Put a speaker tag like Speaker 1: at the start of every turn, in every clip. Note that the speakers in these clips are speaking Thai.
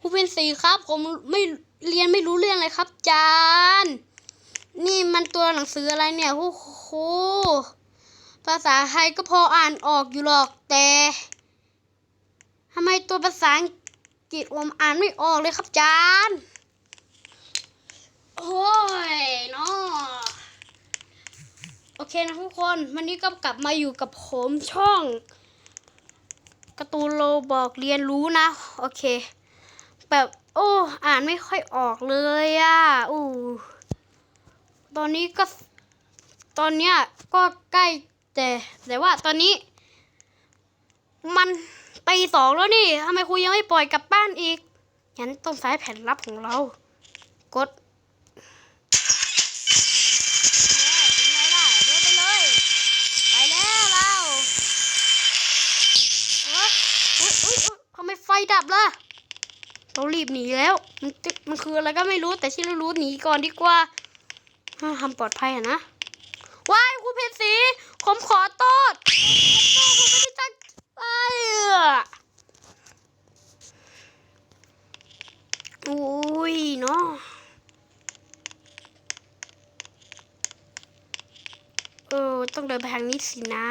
Speaker 1: ครูเป็นสีครับ ผมไม่เรียนไม่รู้เรื่องเลยครับจารย์นี่มันตัวหนังสืออะไรเนี่ยโอ้โหภาษาไทยก็พออ่านออกอยู่หรอกแต่ทำไมตัวภาษาอังกฤษผมอ่านไม่ออกเลยครับจารย์โอ้ยเนาะโอเคนะทุกคน วันนี้ก็กลับมาอยู่กับผมช่องการ์ตูนโลบอกเรียนรู้นะ โอเค แบบ โอ้ อ่านไม่ค่อยออกเลยอะ่ะอู้ตอนนี้ก็ ตอนเนี้ยก็ใกล้แต่แต่ว่าตอนนี้ มันตีสองแล้วนี่ทำไมครูยังไม่ปล่อยกลับบ้านอีกงั้นต้องใช้แผนลับของเรา กดเป็นไงล่ะเดินไปเลยไปแล้วเรอทำไมไฟดับล่ะ ต้องรีบหนีแล้ว มันมันคืออะไรก็ไม่รู้แต่ที่เรารู้หนีก่อนดีกว่าทำปลอดภัยอะนะว้ายครูเพชรศรีผมขอโทษผมไม่ได้ตั้งใจอะอุ้ยเนาะเออต้องเดินไปทางนี้สินะ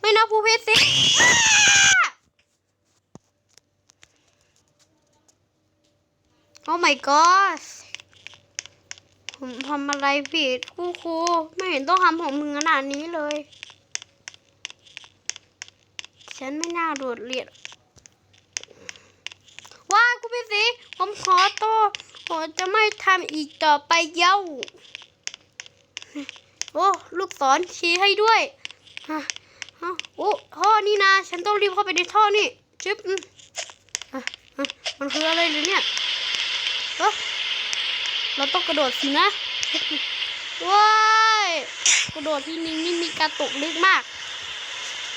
Speaker 1: ไม่นะภูเพชรสิอ้าโอ้ my god ผมทำอะไรผิดครูครูไม่เห็นต้องทำผมมึงขนาดนี้เลย ฉันไม่น่าโดดเรียนว้าครูพชรสิผมขอโทษผมจะไม่ทำอีกต่อไปเย้าโอ้ลูกศรชี้ให้ด้วยอะอ้าวโอ้ท่อนี่นะ ฉันต้องรีบเข้าไปในท่อนี่ จึ๊บอะมันคืออะไรหรือเนี่ย เราต้องกระโดดสินะว้ายกระโดดที่นี่นี่มีกระตุกลึกมาก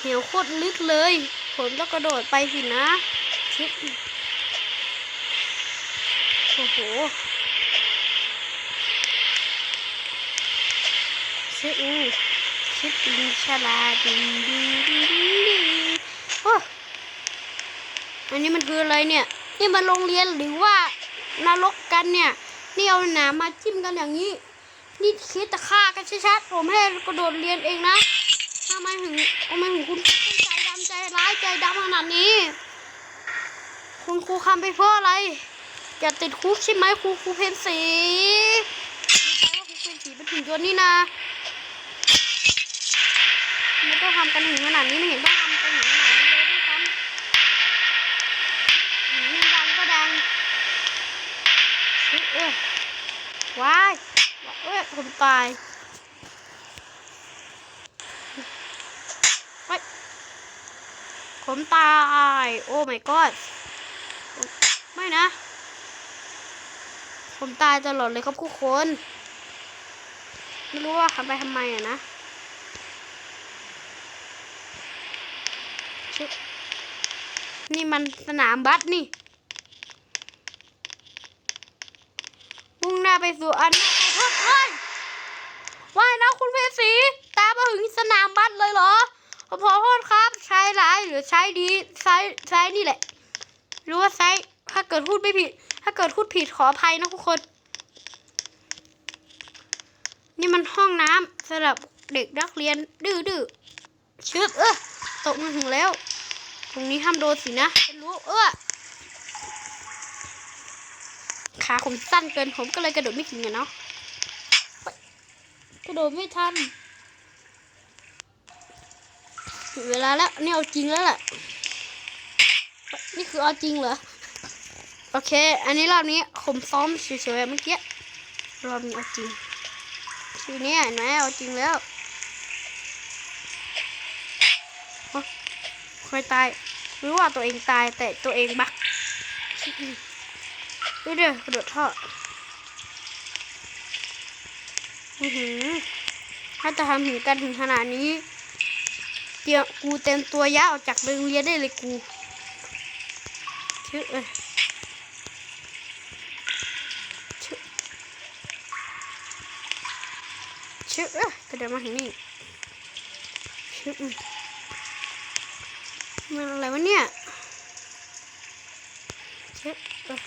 Speaker 1: เหวโคตรลึกเลย ผมต้องกระโดดไปสินะชึบโอ้โหชึบอืมชิดดิงชลาดิงดิงดิงดิงดิงโอ้อันนี้มันคืออะไรเนี่ย นี่มันโรงเรียนหรือว่า นรกกันเนี่ยนี่เอาหนามมาจิ้มกันอย่างนี้ นี่คิดจะฆ่ากันชัดๆผมให้กระโดดเรียนเองนะทำไมถึงทำไมถึงคุณใจดำใจร้ายใจดำขนาดนี้ คุณครูทำไปเพราะอะไรอย่าติดคุกใช่ไหมครูครูเพนสีไม่ใช่ว่าครูเพนสีเป็นถึงตัวนี้นะไม่ต้องทำกันถึงขนาดนี้ไม่เห็นต้องทำกันถึงขนาดนี้เลยด้วยซ้ำหืมดังก็ดังเฮ้ยเอ้ยว้ายเอ้ย ผมตายเฮ้ยผมตาย โอ้ my god ไม่นะ ผมตายตลอดเลยครับทุกคน ไม่รู้ว่าทำไปทำไมอะนะนี่มันสนามบัสนี่มุ่งหน้าไปสู่อันเฮ้ยเฮ้ย ว่ายนะคุณเพชรศรีตามมาถึงสนามบัสเลยเหรอขอโทษครับใช้ร้ายหรือใช้ดีใช้ใช้นี่แหละ หรือว่าใช้ถ้าเกิดพูดไม่ผิด ถ้าเกิดพูดผิดขออภัยนะทุกคน นี่มันห้องน้ำสำหรับเด็กนักเรียนดื้อดื้อชึบเออตกมาถึงแล้ว ตรงนี้ห้ามโดนสินะฉันรู้เออขาผมสั้นเกินผมก็เลยกระโดดไม่ถึงอะเนาะ โดดไม่ทันถึงเวลาแล้วนี่เอาจริงแล้วแหละนี่คือเอาจริงเหรอ โอเค อันนี้รอบนี้ผมซ้อมเฉยๆเมื่อกี้ รอบนี้เอาจริงทีนี้เห็นไหมเอาจริงแล้วเคยตายรู้ว่าตัวเองตายแต่ตัวเองบักดูเดี๋ยวกระโดดท่อ อือหือถ้าจะทำถึงกันถึงขนาดนี้เตียมกูเต็มตัวย้าออกจากโรงเรียนได้เลยกูชื่อเอ้ยชื่อชื่อเอ้ยกระเดินมาถึงนี่ชื่อมันอะไรวะเนี่ยเช็ดเออ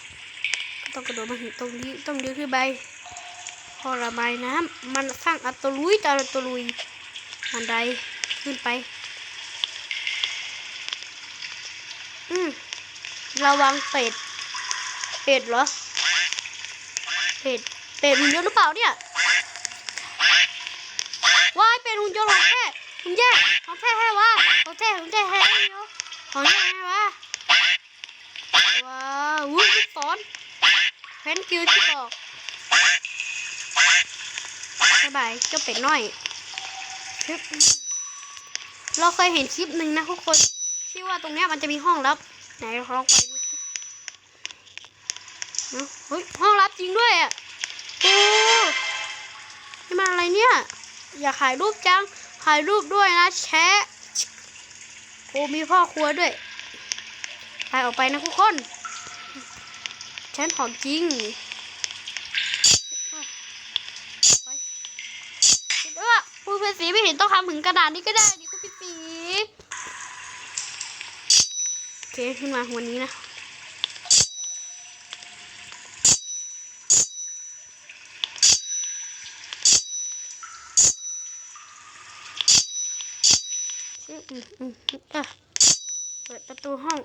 Speaker 1: ต้องกระโดดมาถึงตรงนี้ต้องเดินขึ้นไป พอระบายน้ำมันสร้างอัตลุยตาอัตลุยบันไดขึ้นไป อืมระวังเป็ด เป็ดเหรอ เป็ด เป็ดหุ่นยนต์หรือเปล่าเนี่ยว้ายเป็นหุ่นยนต์ของแท้หุ่นแย่ของแท้แท้วะของแท้ของแท้แท้เยวของแท้แท้วะว้าววุ้ยลูกศรเพนคิวที่บอก บ๊ายบายเจ้าเป็ดน้อย เราเคยเห็นคลิปหนึ่งนะทุกคนที่ว่าตรงเนี้ยมันจะมีห้องลับ ไหนลองไปดูเฮ้ยห้องลับจริงด้วยอะโอ้นี่มันอะไรเนี่ย อยากถ่ายรูปจังถ่ายรูปด้วยนะแชะโอ้มีพ่อครัวด้วย ไปออกไปนะทุกคน ฉันหอมจริงไปคิ ดว่าผู้เป็นสีไม่เห็นต้องทำถึงกระดาษนี้ก็ได้นี่คุณพี่สีโอเคขึ้นมาวันนี้นะอืมอืมอืมเอะเปิดประตูห้อง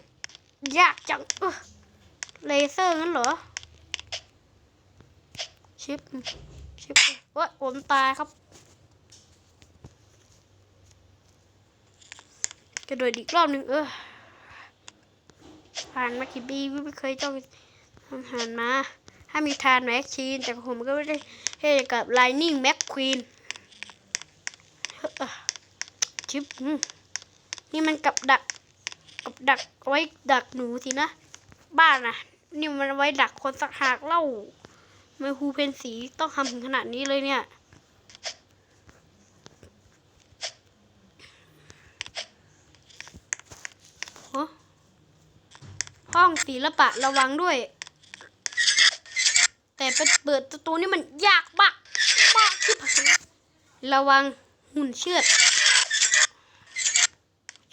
Speaker 1: ยากจังเออเลเซอร์งั้นเหรอ ชิป ชิปเว้ยผมตายครับ กระโดดอีกรอบหนึ่งเออ ผ่านมากี่ปีไม่เคยต้องทำหารมา ถ้ามีทานแม็กชีน แต่ผมก็ไม่ได้เท่กับไลนิ่งแม็กควีนชิปนี่มันกับดัก กับดักไว้ดักหนูสินะ บ้านนะนี่มันไว้ดักคนสักหากเล่าไม่ครูเพนสีต้องทำถึงขนาดนี้เลยเนี่ย ห้องศิลปะระวังด้วย แต่ไปเปิดประตูนี่มันยากมากมากที่ผักระวังหุ่นเชือด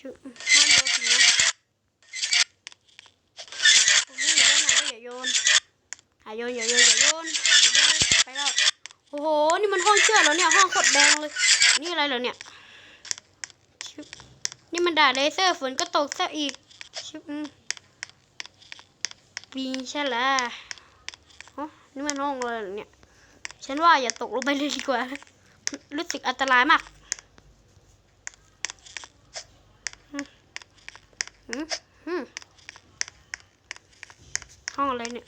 Speaker 1: ชุดห้ามโดนนะผมไม่อยู่ด้านไหนก็อย่าโยนอย่าโยนอย่าโยนอย่าโยนอย่าโยนไปแล้วโอ้โหนี่มันห้องเชือดแล้วเนี่ยห้องโคตรแดงเลย นี่อะไรเหรอเนี่ยนี่มันด่าเลเซอร์ฝนก็ตกซะอีกชึบอื ปีใช่ละโอ้นี่มันห้องเลยเหรเนี่ย ฉันว่าอย่าตกลงไปเลยดีกว่า รู้สึกอันตรายมากห้องอะไรเนี่ย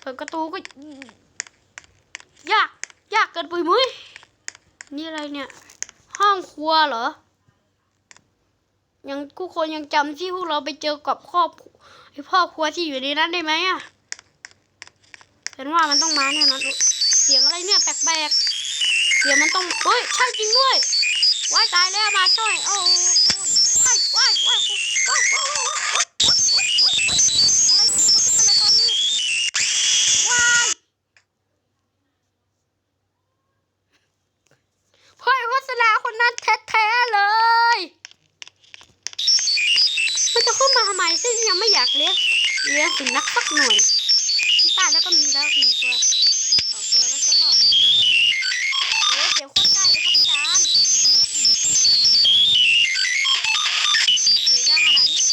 Speaker 1: เปิดประตูก็ ยาก ยากเกินปุยมุ้ย นี่อะไรเนี่ย ห้องครัวเหรอ ยังทุกคนยังจำที่พวกเราไปเจอกับครอบ พี่พ่อครัวที่อยู่ในนั้นได้ไหมอะเป็นว่ามันต้องมาเนี่ยนะเสียงอะไรเนี่ยแปลกๆเสียงมันต้องเฮ้ยใช่จริงด้วยว้ายตายแล้วมาช่วยโอ้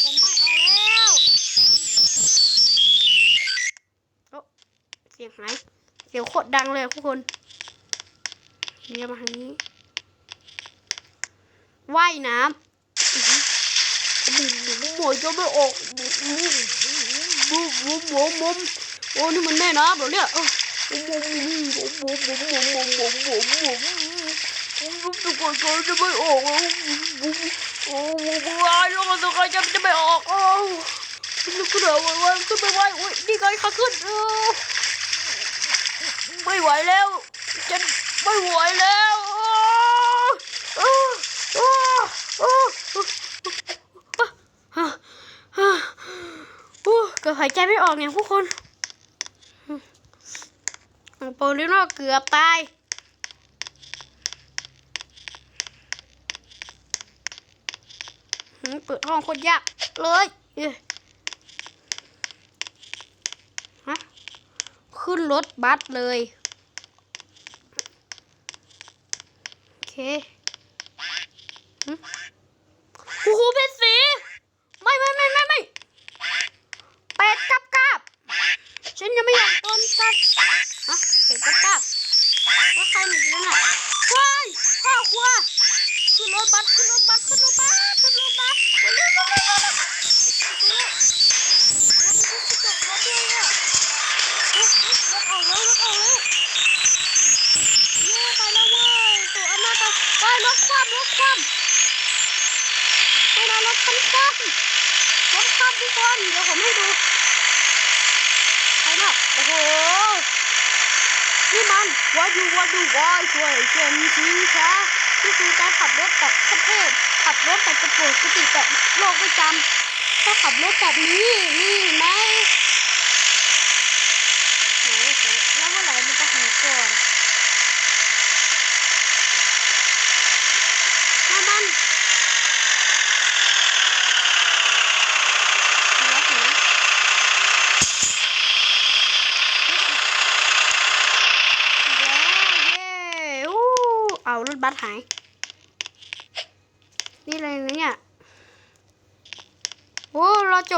Speaker 1: ผมไม่เอาแล้วโอ้เสียงหาย เสียงโคตรดังเลยทุกคนเรียมาทางนี้ ว่ายน้ำอื้อหือบุ๋มบุ๋มหมวยจะไม่ออกบุ๋มบุ๋มบุ๋มบุ๋มบุ๋มบุ๋มโอ้นี่มันแม่น้ำเหรอเนี่ยเออบุ๋มบุ๋มบุ๋มบุ๋มบุ๋มบุ๋มบุ๋มบุ๋มบุ๋มบุ๋มบุ๋มบุ๋มทุกคนก็จะไม่ออกแล้วบุ๋ม โอ้โหว้ายแล้วมันตัวใครจะจะไม่ออกโอ้ลุกขึ้นเถอะวันวันขึ้นไปไหวโอ้ยนี่ไงขาขึ้นเออไม่ไหวแล้วฉันไม่ไหวแล้วโอ้โอ้โอ้โอ้โอ้เกือบหายใจไม่ออกเนี่ยทุกคนโปลิโนเกือบตาย เปิดห้องคนยากเลยฮะขึ้นรถบัสเลย โอเค อรถคันซ้ำรถซ้ำทุกคนเดี๋ยวผมให้ดูไปนะโอ้โหนี่มันวอยูวอดูวอยสวยเจ๋งจริงค่ะนี่คือการขับรถแบบประเทศขับรถแบบกระปุกกระติกแบบโลกประจำถ้าขับรถแบบนี้นี่ไหม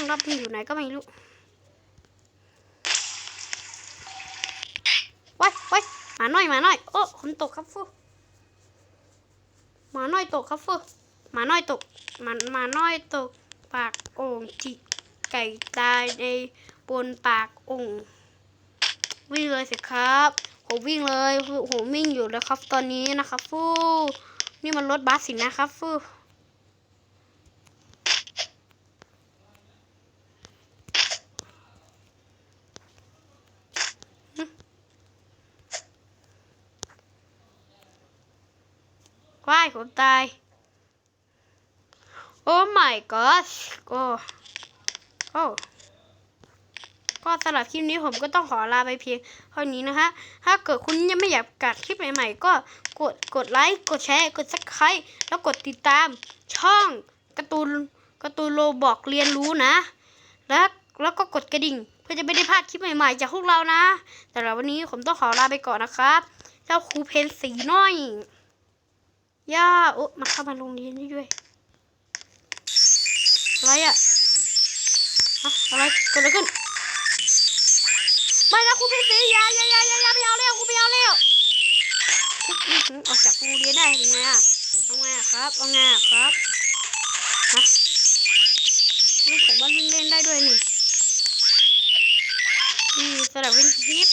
Speaker 1: องลับมันอยู่ไหนก็ไม่รู้ว้ายว้ายหมาน้อยหมาน้อยโอ้ผมตกครับฟูหมาน้อยตกครับฟูหมาน้อยตกหมาหมาน้อยตก ปากโอ่งจิกไก่ตายในบนปากโอ่งวิ่งเลยสิครับผมวิ่งเลยผมวิ่งอยู่แล้วครับตอนนี้นะครับฟูนี่มันรถบัสสินะครับฟู ว้ายผมตาย โอ้ my gosh โอ้โอ้ก็สำหรับคลิปนี้ผมก็ต้องขอลาไปเพียงเท่านี้นะฮะ ถ้าเกิดคุณยังไม่อยากกัดคลิปใหม่ๆ ก็กดกดไลค์ กดแชร์ กดซับสไครต์แล้วกดติดตามช่องการ์ตูนการ์ตูนโลบอกเรียนรู้นะ แล้วแล้วก็กดกระดิ่ง เพื่อจะไม่ได้พลาดคลิปใหม่ๆ จากพวกเรานะ แต่ละวันนี้ผมต้องขอลาไปก่อนนะครับ เจ้าครูเพนสีน้อย ย่าโอ้มาเข้ามาโรงเรียนได้ด้วยอะไรอะอะอะไรเกิดอะไรขึ้นไม่นะครูพี่สีอย่าอย่าอย่าอย่าย่าไม่เอาแล้วครูไม่เอาแล้วครูอื้ออกจากโรงเรียนได้ยังไงอะเอาไงครับเอาไงครับฮะนี่ผมว่าวิ่งเล่นได้ด้วยนี่นี่สำหรับวิ่งฮิป